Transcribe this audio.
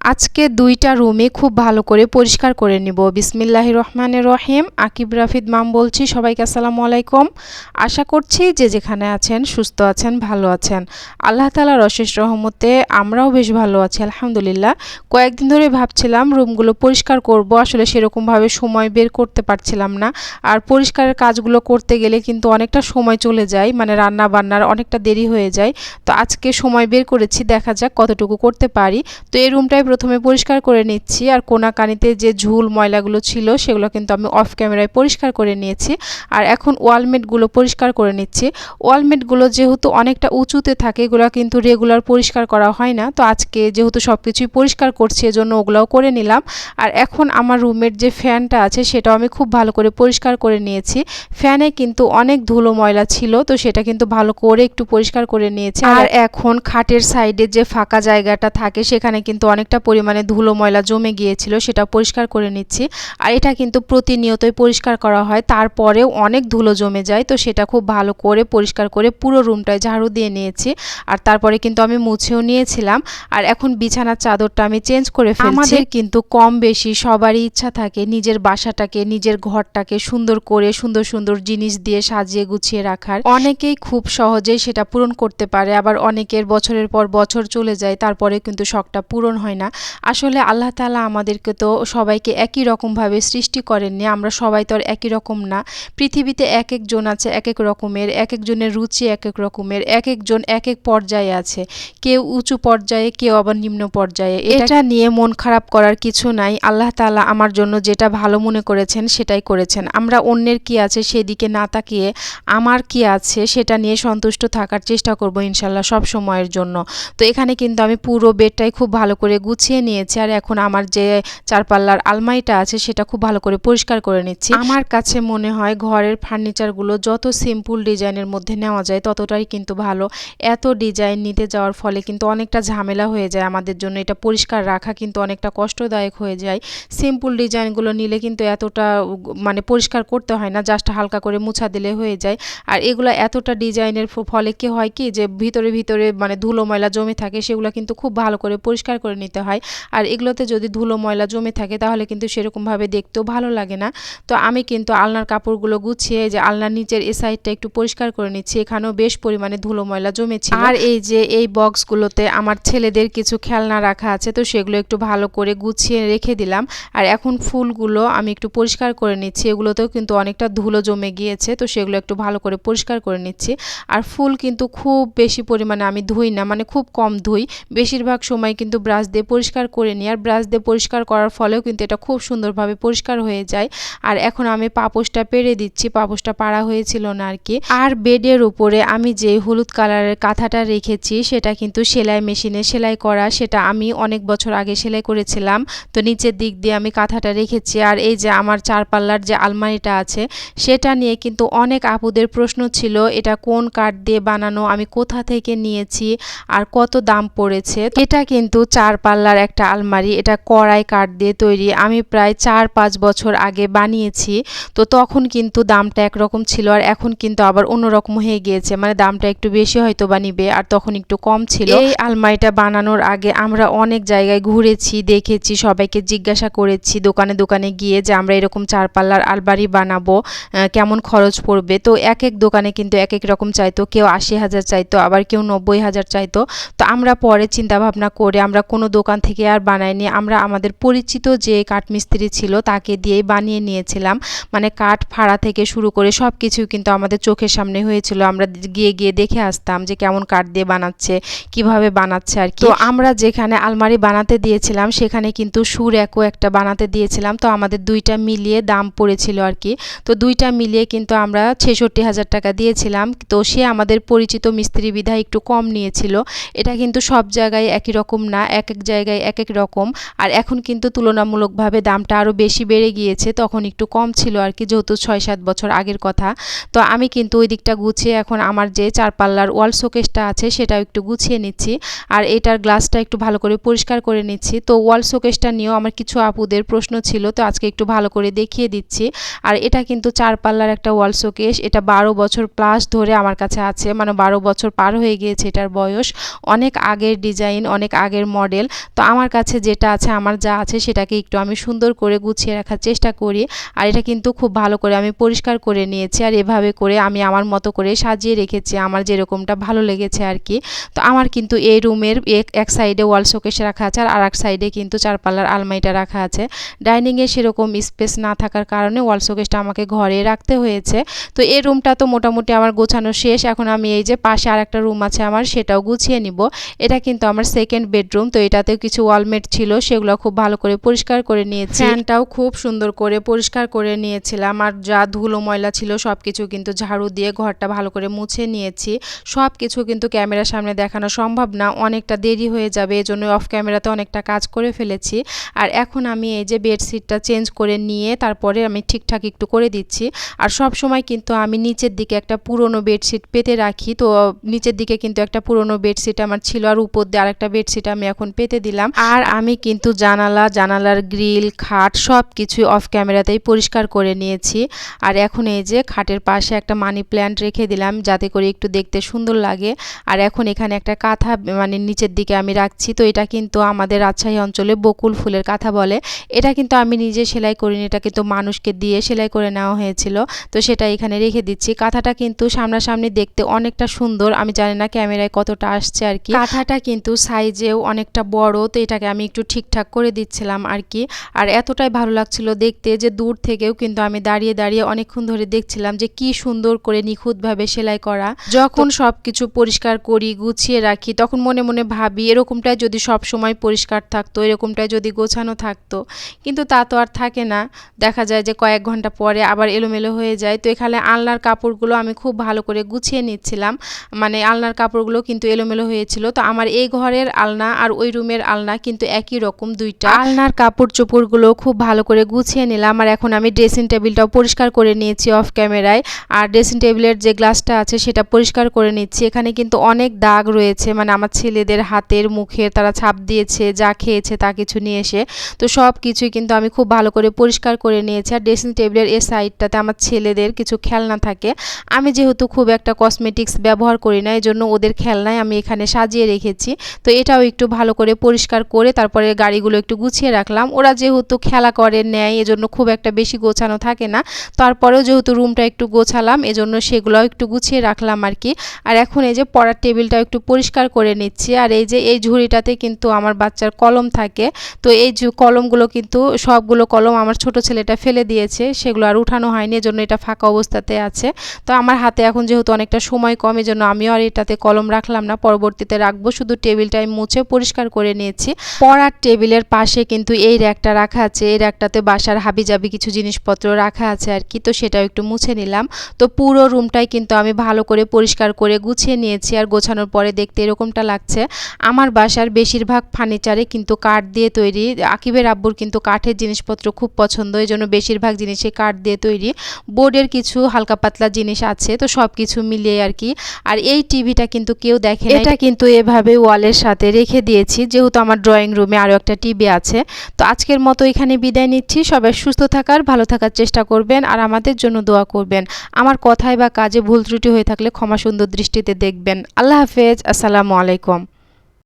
আজকে দুইটা রুমে খুব ভালো করে পরিষ্কার করে নিব। বিসমিল্লাহ রহমানের রহিম। আকিব, রাফিদ, মাম বলছি, সবাইকে আসসালামু আলাইকুম। আশা করছি যে যেখানে আছেন, সুস্থ আছেন, ভালো আছেন। আল্লাহ তালার অশেষ রহমতে আমরাও বেশ ভালো আছি, আলহামদুলিল্লাহ। কয়েকদিন ধরে ভাবছিলাম রুমগুলো পরিষ্কার করব, আসলে সেরকমভাবে সময় বের করতে পারছিলাম না। আর পরিষ্কারের কাজগুলো করতে গেলে কিন্তু অনেকটা সময় চলে যায় মানে রান্না বান্নার অনেকটা দেরি হয়ে যায়। তো আজকে সময় বের করেছি, দেখা যাক কতটুকু করতে পারি। তো এই রুমটাই প্রথমে পরিষ্কার করে নিচ্ছি। আর কোনাকানিতে যে ঝুল ময়লাগুলো ছিল সেগুলো কিন্তু আমি অফ ক্যামেরায় পরিষ্কার করে নিয়েছি। আর এখন ওয়ালমেটগুলো পরিষ্কার করে নিচ্ছি। ওয়ালমেটগুলো যেহেতু অনেকটা উঁচুতে থাকে এগুলো কিন্তু রেগুলার পরিষ্কার করা হয় না। তো আজকে যেহেতু সব কিছুই পরিষ্কার করছি এজন্য ওগুলোও করে নিলাম। আর এখন আমার রুমের যে ফ্যানটা আছে সেটাও আমি খুব ভালো করে পরিষ্কার করে নিয়েছি। ফ্যানে কিন্তু অনেক ধুলো ময়লা ছিল তো সেটা কিন্তু ভালো করে একটু পরিষ্কার করে নিয়েছি। আর এখন খাটের সাইডে যে ফাঁকা জায়গাটা থাকে সেখানে কিন্তু অনেকটা পরিমাণে ধুলো ময়লা জমে গিয়েছিল সেটা পরিষ্কার করে নিচ্ছি। আর এটা কিন্তু প্রতিনিয়তই পরিষ্কার করা হয় তারপরেও অনেক ধুলো জমে যায় তো সেটা খুব ভালো করে পরিষ্কার করে পুরো রুমটায় ঝাড়ু দিয়ে নিয়েছি। আর তারপরে কিন্তু আমি মুছেও নিয়েছিলাম। আর এখন বিছানার চাদরটা আমি চেঞ্জ করে ফেলছি। আমাদের কিন্তু কম বেশি সবারই ইচ্ছা থাকে নিজের বাসাটাকে নিজের ঘরটাকে সুন্দর করে সুন্দর সুন্দর জিনিস দিয়ে সাজিয়ে গুছিয়ে রাখার। অনেকেই খুব সহজেই সেটা পূরণ করতে পারে আবার অনেকের বছরের পর বছর চলে যায় তারপরে কিন্তু শখটা পূরণ হয় না। আসলে আল্লাহ তালা আমাদেরকে তো সবাইকে একই রকমভাবে সৃষ্টি করেননি। আমরা সবাই তো আর একই রকম না। পৃথিবীতে এক একজন আছে এক এক রকমের এক একজনের রুচি এক এক রকমের এক একজন এক এক পর্যায়ে আছে। কেউ উঁচু পর্যায়ে কেউ আবার নিম্ন পর্যায়ে। এটা নিয়ে মন খারাপ করার কিছু নাই। আল্লাহ তালা আমার জন্য যেটা ভালো মনে করেছেন সেটাই করেছেন। আমরা অন্যের কি আছে সেদিকে না তাকিয়ে আমার কি আছে সেটা নিয়ে সন্তুষ্ট থাকার চেষ্টা করব ইনশাল্লাহ সব সময়ের জন্য। তো এখানে কিন্তু আমি পুরো বেডটাই খুব ভালো করে গুছিয়ে নিয়েছি আর এখন আমার যে চারপাল্লার আলমারিটা আছে সেটা খুব ভালো করে পরিষ্কার করে নিচ্ছি। আমার কাছে মনে হয় ঘরের ফার্নিচারগুলো যত সিম্পল ডিজাইনের মধ্যে নেওয়া যায় ততটাই কিন্তু ভালো। এত ডিজাইন নিতে যাওয়ার ফলে কিন্তু অনেকটা ঝামেলা হয়ে যায় আমাদের জন্য। এটা পরিষ্কার রাখা কিন্তু অনেকটা কষ্টদায়ক হয়ে যায়। সিম্পল ডিজাইনগুলো নিলে কিন্তু এতটা মানে পরিষ্কার করতে হয় না, জাস্ট হালকা করে মুছা দিলে হয়ে যায়। আর এগুলো এতটা ডিজাইনের ফলে কি হয় কি যে ভিতরে ভিতরে মানে ধুলো ময়লা জমে থাকে সেগুলো কিন্তু খুব ভালো করে পরিষ্কার করে নিতে হয়। আর এগুলোতে যদি ধুলো, ময়লা জমে থাকে তাহলে কিন্তু সেরকমভাবে দেখতেও ভালো লাগে না। তো আমি কিন্তু আলনার কাপড়গুলো গুছিয়ে যে আলনার নিচের এ সাইডটা একটু পরিষ্কার করে নিচ্ছি। এখানেও বেশ পরিমাণে ধুলো, ময়লা জমেছে আর এই যে এই বক্সগুলোতে আমার ছেলেদের কিছু খেলনা রাখা আছে তো সেগুলো একটু ভালো করে গুছিয়ে রেখে দিলাম। আর এখন ফুলগুলো আমি একটু পরিষ্কার করে নিচ্ছি। এগুলোতেও কিন্তু অনেকটা ধুলো জমে গিয়েছে তো সেগুলো একটু ভালো করে পরিষ্কার করে নিচ্ছি। আর ফুল কিন্তু খুব বেশি পরিমাণে আমি ধুই না মানে খুব কম ধুই। বেশিরভাগ সময় কিন্তু ব্রাশ দিয়ে পরিষ্কার করে নিই। আর ব্রাশ দিয়ে পরিষ্কার করার ফলেও কিন্তু এটা খুব সুন্দরভাবে পরিষ্কার হয়ে যায়। আর এখন আমি পাপোশটা পেরে দিচ্ছি। পাপোশটা পাড়া হয়েছিল না আর কি। আর বেডের উপরে আমি যে হলুদ কালারের কাঁথাটা রেখেছি, সেটা কিন্তু সেলাই মেশিনে সেলাই করা, সেটা আমি অনেক বছর আগে সেলাই করেছিলাম। তো নিচের দিক দিয়ে আমি কাঁথাটা রেখেছি। আর এই যে আমার চারপাল্লার যে আলমারিটা আছে, সেটা নিয়ে কিন্তু অনেক আপুদের প্রশ্ন ছিল, এটা কোন কাঠ দিয়ে বানানো, আমি কোথা থেকে নিয়েছি, আর কত দাম পড়েছে। এটা কিন্তু চার পাল্লার একটা আলমারি, এটা কড়াই কাঠ দিয়ে তৈরি। আমি প্রায় চার পাঁচ বছর আগে বানিয়েছি, তো তখন কিন্তু দামটা একরকম ছিল আর এখন কিন্তু আবার অন্যরকম হয়ে গিয়েছে। মানে দামটা একটু বেশি হয়তো বা নিবে আর তখন একটু কম ছিল। এই আলমারিটা বানানোর আগে আমরা অনেক জায়গায় ঘুরেছি, দেখেছি, সবাইকে জিজ্ঞাসা করেছি, দোকানে দোকানে গিয়ে যে আমরা এরকম চার পাল্লার আলমারি বানাবো কেমন খরচ পড়বে। তো এক এক দোকানে কিন্তু এক এক রকম চাইতো, কেউ আশি হাজার চাইতো, আবার কেউ নব্বই হাজার চাইতো। তো আমরা পরে চিন্তা ভাবনা করে আমরা কোনো দোকান থেকে আর বানাইনি আমরা আমাদের পরিচিত যে কাঠমিস্ত্রি ছিল তাকে দিয়েই বানিয়ে নিয়েছিলাম। মানে কাঠ ফাড়া থেকে শুরু করে সব কিছু কিন্তু আমাদের চোখের সামনে হয়েছিল। আমরা গিয়ে গিয়ে দেখে আসতাম যে কেমন কাঠ দিয়ে বানাচ্ছে, কীভাবে বানাচ্ছে আর কি। তো আমরা যেখানে আলমারি বানাতে দিয়েছিলাম, সেখানে কিন্তু সুর একও একটা বানাতে দিয়েছিলাম। তো আমাদের দুইটা মিলিয়ে দাম পড়েছিল আর কি। তো দুইটা মিলিয়ে কিন্তু আমরা ছেষট্টি হাজার টাকা দিয়েছিলাম। তো সে আমাদের পরিচিত মিস্ত্রি বিধায় একটু কম নিয়েছিল। এটা কিন্তু সব জায়গায় একই রকম না। এক এক জায়গায় এক এক রকম। আর এখন কিন্তু তুলনামূলকভাবে দামটা আরও বেশি বেড়ে গিয়েছে, তখন একটু কম ছিল আর কি, যেহেতু ছয় সাত বছর আগের কথা। তো আমি কিন্তু ওই দিকটা গুছিয়ে এখন আমার যে চারপাল্লার ওয়াল শোকেসটা আছে, সেটাও একটু গুছিয়ে নিচ্ছি। আর এটার গ্লাসটা একটু ভালো করে পরিষ্কার করে নিচ্ছি। তো ওয়াল শোকেসটা নিয়েও আমার কিছু আপুদের প্রশ্ন ছিল, তো আজকে একটু ভালো করে দেখিয়ে দিচ্ছি। আর এটা কিন্তু চারপাল্লার একটা ওয়াল শোকেস, এটা বারো বছর প্লাস ধরে আমার কাছে আছে মানে বারো বছর পার হয়ে গিয়েছে এটার বয়স। অনেক আগের ডিজাইন, অনেক আগের মডেল তো আমার কাছে যেটা আছে, আমার যা আছে সেটাকে একটু আমি সুন্দর করে গুছিয়ে রাখার চেষ্টা করি। আর এটা কিন্তু খুব ভালো করে আমি পরিষ্কার করে নিয়েছি আর এভাবে করে আমি আমার মতো করে সাজিয়ে রেখেছি। আমার যেরকমটা ভালো লেগেছে আর কি। তো আমার কিন্তু এই রুমের এক সাইডে ওয়াল শোকেশ রাখা আছে আর এক সাইডে কিন্তু চারপাল্লার আলমারিটা রাখা আছে। ডাইনিংয়ে সেরকম স্পেস না থাকার কারণে ওয়াল শোকেসটা আমাকে ঘরে রাখতে হয়েছে। তো এই রুমটা তো মোটামুটি আমার গোছানো শেষ। এখন আমি এই যে পাশে আর একটা রুম আছে আমার, সেটাও গুছিয়ে নিব। এটা কিন্তু আমার সেকেন্ড বেডরুম তো এটাতেও কিছু ওয়ালমেট ছিল, সেগুলো খুব ভালো করে পরিষ্কার করে নিয়েছি। ফ্যানটাও খুব সুন্দর করে পরিষ্কার করে নিয়েছিলাম। আর যা ধুলো ময়লা ছিল সব কিছু কিন্তু ঝাড়ু দিয়ে ঘরটা ভালো করে মুছে নিয়েছি। সব কিছু কিন্তু ক্যামেরার সামনে দেখানো সম্ভব না, অনেকটা দেরি হয়ে যাবে এই জন্য অফ ক্যামেরাতে অনেকটা কাজ করে ফেলেছি। আর এখন আমি এই যে বেডশিটটা চেঞ্জ করে নিয়ে তারপরে আমি ঠিকঠাক একটু করে দিচ্ছি। আর সব সময় কিন্তু আমি নিচের দিকে একটা পুরনো বেডশিট পেতে রাখি। তো নিচের দিকে কিন্তু একটা পুরনো বেডশিট আমার ছিল, আর উপর দিয়ে আরেকটা বেডশিট আমি এখন পেতে দিলাম। আর আমি কিন্তু জানালা, জানালার গ্রিল, খাট সব কিছুই অফ ক্যামেরাতেই পরিষ্কার করে নিয়েছি। আর এখন এই যে খাটের পাশে একটা মানি প্ল্যান্ট রেখে দিলাম, যাতে করে একটু দেখতে সুন্দর লাগে। আর এখন এখানে একটা কাঁথা মানে নিচের দিকে আমি রাখছি। তো এটা কিন্তু আমাদের রাজশাহী অঞ্চলে বকুল ফুলের কাঁথা বলে। এটা কিন্তু আমি নিজে সেলাই করিনি, এটা কিন্তু মানুষকে দিয়ে সেলাই করে নেওয়া হয়েছিল। তো সেটা এখানে রেখে দিচ্ছি। কাঁথাটা কিন্তু সামনাসামনি দেখতে অনেকটা সুন্দর। আমি জানি না ক্যামেরায় কতটা আসছে আর কি। কাঁথাটা কিন্তু সাইজেও অনেকটা বড় তো এটাকে আমি একটু ঠিকঠাক করে দিচ্ছিলাম আর কি। আর এতটাই ভালো লাগছিল দেখতে যে দূর থেকেও কিন্তু আমি দাঁড়িয়ে দাঁড়িয়ে অনেকক্ষণ ধরে দেখছিলাম যে কি সুন্দর করে নিখুঁতভাবে সেলাই করা। যখন সব কিছু পরিষ্কার করি গুছিয়ে রাখি তখন মনে মনে ভাবি এরকমটাই যদি সব সময় পরিষ্কার থাকতো এরকমটাই যদি গোছানো থাকতো। কিন্তু তা তো আর থাকে না। দেখা যায় যে কয়েক ঘণ্টা পরে আবার এলোমেলো হয়ে যায়। তো এখানে আলনার কাপড়গুলো আমি খুব ভালো করে গুছিয়ে নিচ্ছিলাম। মানে আলনার কাপড়গুলো কিন্তু এলোমেলো হয়েছিল। তো আমার এই ঘরের আলনা আর ওই রুমের আলনা, কিন্তু একই রকম দুইটা। আলনার কাপড় চোপড়গুলো খুব ভালো করে গুছিয়ে নিলাম। আর এখন আমি ড্রেসিং টেবিলটাও পরিষ্কার করে নিয়েছি অফ ক্যামেরায় আর ড্রেসিং টেবিলের যে গ্লাসটা আছে, সেটা পরিষ্কার করে নিচ্ছি। এখানে কিন্তু অনেক দাগ রয়েছে মানে আমার ছেলেদের হাতের, মুখের, তারা ছাপ দিয়েছে, যা খেয়েছে, তা কিছু নিয়ে এসে। তো সব কিছুই কিন্তু আমি খুব ভালো করে পরিষ্কার করে নিয়েছি। আর ড্রেসিং টেবিলের এ সাইডটাতে আমার ছেলেদের কিছু খেলনা থাকে। আমি যেহেতু খুব একটা কসমেটিক্স ব্যবহার করি না এই জন্য ওদের খেলনায় আমি এখানে সাজিয়ে রেখেছি। তো এটাও একটু ভালো করে পরিষ্কার করে তারপরে গাড়িগুলো একটু গুছিয়ে রাখলাম। ওরা যেহেতু খেলা করে, নেয়, এজন্য খুব একটা বেশি গোছানো থাকে না। তারপরেও যেহেতু রুমটা একটু গোছালাম, এজন্য সেগুলোও একটু গুছিয়ে রাখলাম আর কি। আর এখন এই যে পড়ার টেবিলটাও একটু পরিষ্কার করে নিচ্ছি। আর এই যে এই ঝুড়িটাতে কিন্তু আমার বাচ্চার কলম থাকে। তো এই কলমগুলো কিন্তু সবগুলো কলম আমার ছোট ছেলেটা ফেলে দিয়েছে। সেগুলো আর উঠানো হয়নি, এজন্য এটা ফাঁকা অবস্থাতে আছে। তো আমার হাতে এখন যেহেতু অনেকটা সময় কম জন্য আমিও আর এটাতে কলম রাখলাম না। পরবর্তীতে রাখব, শুধু টেবিলটাই মুছে পরিষ্কার করে নিয়েছি। পড়ার টেবিলের পাশে কিন্তু এই র্যাকটা রাখা আছে। এই র্যাকটাতে বাসার হাবিজাবি কিছু জিনিসপত্র রাখা আছে আর কি। তো সেটাও একটু মুছে নিলাম। তো পুরো রুমটাই কিন্তু আমি ভালো করে পরিষ্কার করে গুছিয়ে নিয়েছি আর গোছানোর পরে দেখতে এরকমটা লাগছে। আমার বাসার বেশিরভাগ ফার্নিচারে কিন্তু কাঠ দিয়ে তৈরি। আকিবের আব্বুর কিন্তু কাঠের জিনিসপত্র খুব পছন্দ। এই জন্য বেশিরভাগ জিনিসে কাঠ দিয়ে তৈরি। বোর্ডের কিছু হালকা পাতলা জিনিস আছে। তো সব কিছু মিলিয়ে আর কি। আর এই টিভিটা কিন্তু কেউ দেখে এটা কিন্তু এভাবে ওয়ালের সাথে রেখে দিয়েছি। যেহেতু আমার ড্রয়িং রুমে আরও একটা টিভি আছে, তো আজকের মতো এখানে বিদায় নিচ্ছি। সবাই সুস্থ থাকার, ভালো থাকার চেষ্টা করবেন আর আমাদের জন্য দোয়া করবেন। আমার কথায় বা কাজে ভুল ত্রুটি হয়ে থাকলে ক্ষমা সুন্দর দৃষ্টিতে দেখবেন। আল্লাহ হাফেজ। আসসালামু আলাইকুম।